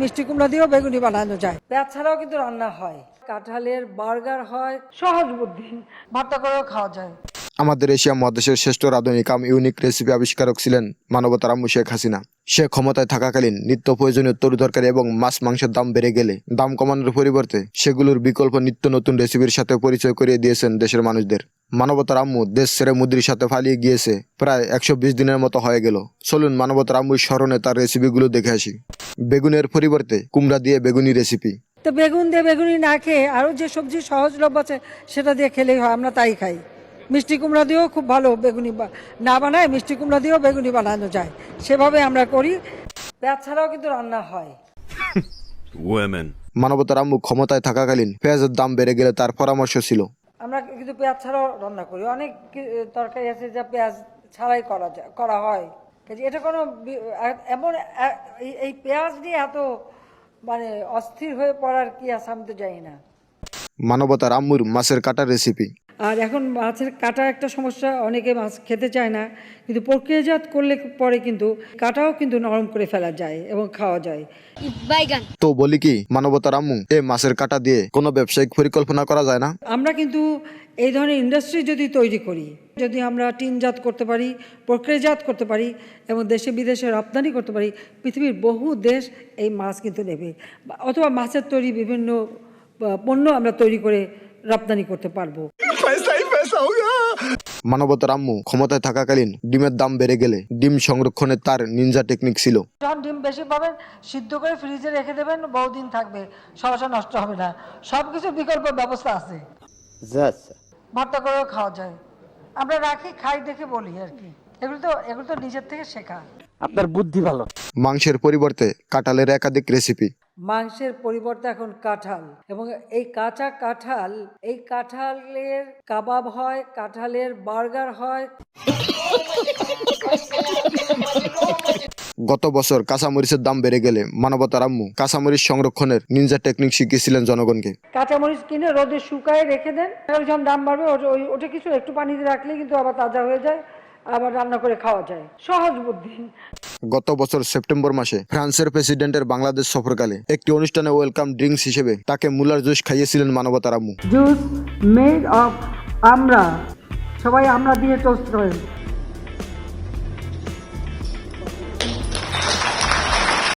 মিষ্টি কুমড়া দিয়েও বেগুনি বানানো যায়। পেঁয়াজ ছাড়াও কিন্তু রান্না হয়। কাঁঠালের বার্গার হয় সহজ বুদ্ধি। ভর্তা করেও খাওয়া যায়। আমাদের এশিয়া মহাদেশের শ্রেষ্ঠ রাঁধুনি কাম ইউনিক রেসিপি আবিষ্কারক ছিলেন মানবতার আম্মু শেখ হাসিনা। সে ক্ষমতায় থাকাকালীন নিত্য প্রয়োজনীয় তরু তরকারি এবং মাছ মাংসের দাম বেড়ে গেলে দাম কমানোর পরিবর্তে সেগুলোর বিকল্প নিত্য নতুন রেসিপির সাথে পরিচয় করিয়ে দিয়েছেন দেশের মানুষদের। মানবতার আম্মু দেশ ছেড়ে মুদ্রির সাথে পালিয়ে গিয়েছে। প্রায় একশো বিশ দিনের মতো হয়ে গেল। চলুন মানবতার আম্মুর স্মরণে তার রেসিপিগুলো দেখে আসি। বেগুনের পরিবর্তে কুমড়া দিয়ে বেগুনি রেসিপি তো বেগুন দিয়ে বেগুনি না খেয়ে আরও যে সবজি সহজলভ্য আছে সেটা দিয়ে খেলেই হয় আমরা তাই খাই। মিষ্টি কুমড়া দিয়েও খুব ভালো বেগুনি বা- না বানায় মিষ্টি কুমড়া দিয়েও বেগুনি বানানো যায়। সেভাবে আমরা করি। পেঁয়াজ ছাড়াও কিন্তু রান্না হয়. মানবতার আম্মু ক্ষমতায় থাকাকালীন পেঁয়াজের দাম বেড়ে গেলে তার পরামর্শ ছিল আমরা কিন্তু পেঁয়াজ ছাড়াও রান্না করি। অনেক তরকারি আছে যা পেঁয়াজ ছাড়াই করা যায়, করা হয়। কাজে এটা কোনো এমন এই- পেঁয়াজ নিয়ে এত মানে অস্থির হয়ে পড়ার কি আছে আমি তো জানি না। মানবতার আম্মুর মাছের কাটার রেসিপি আর এখন মাছের কাটা একটা সমস্যা অনেকে মাছ খেতে চায় না কিন্তু প্রক্রিয়াজাত করলে পরে কিন্তু কাটাও কিন্তু নরম করে ফেলা যায় এবং খাওয়া যায়। তো বলি কি মানবতার আম্মু এ মাছের কাটা দিয়ে কোনো ব্যবসায়িক পরিকল্পনা করা যায় না? আমরা কিন্তু এই ধরনের ইন্ডাস্ট্রি যদি তৈরি করি যদি আমরা টিনজাত করতে পারি প্রক্রিয়াজাত করতে পারি এবং দেশে বিদেশে রপ্তানি করতে পারি পৃথিবীর বহু দেশ এই মাছ কিন্তু নেবে। অথবা মাছের তৈরি বিভিন্ন পণ্য আমরা তৈরি করে রপ্তানি করতে পারব। মানবতার আম্মু ক্ষমতায় থাকাকালীন ডিমের দাম বেড়ে গেলে ডিম সংরক্ষণের তার নিনজা টেকনিক ছিল। যখন ডিম বেশি পাবেন সিদ্ধ করে ফ্রিজে রেখে দেবেন বহুদিন থাকবে সহসা নষ্ট হবে না। সব কিছু বিকল্প ব্যবস্থা আছে। ভর্তা করেও খাওয়া যায়। আমরা রাখি খাই দেখে বলি আর কি। এগুলো তো এগুলো তো নিজের থেকে শেখা। আপনার বুদ্ধি ভালো। মাংসের পরিবর্তে কাঁঠালের একাধিক রেসিপি মাংসের পরিবর্তে এখন কাঁঠাল এবং এই কাঁচা কাঁঠাল এই কাঁঠালের কাবাব হয় কাঁঠালের বার্গার হয়। গত বছর কাঁচামরিচের দাম বেড়ে গেলে মানবতার আম্মু কাঁচামরিচ সংরক্ষণের নিনজা টেকনিক শিখিয়েছিলেন জনগণকে। কাঁচামরিচ কিনে রোদে শুকায় রেখে দেন। যখন দাম বাড়বে ওটা কিছু একটু পানিতে রাখলে কিন্তু আবার তাজা হয়ে যায় আবার রান্না করে খাওয়া যায়। সহজ বুদ্ধি। গত বছর সেপ্টেম্বর মাসে ফ্রান্সের প্রেসিডেন্টের বাংলাদেশ সফরকালে একটি অনুষ্ঠানে ওয়েলকাম ড্রিঙ্কস হিসেবে তাকে মুলার জুস খাইয়েছিলেন মানবতারামু জুস মেড অফ আমরা। সবাই আমরা দিয়ে টোস্ট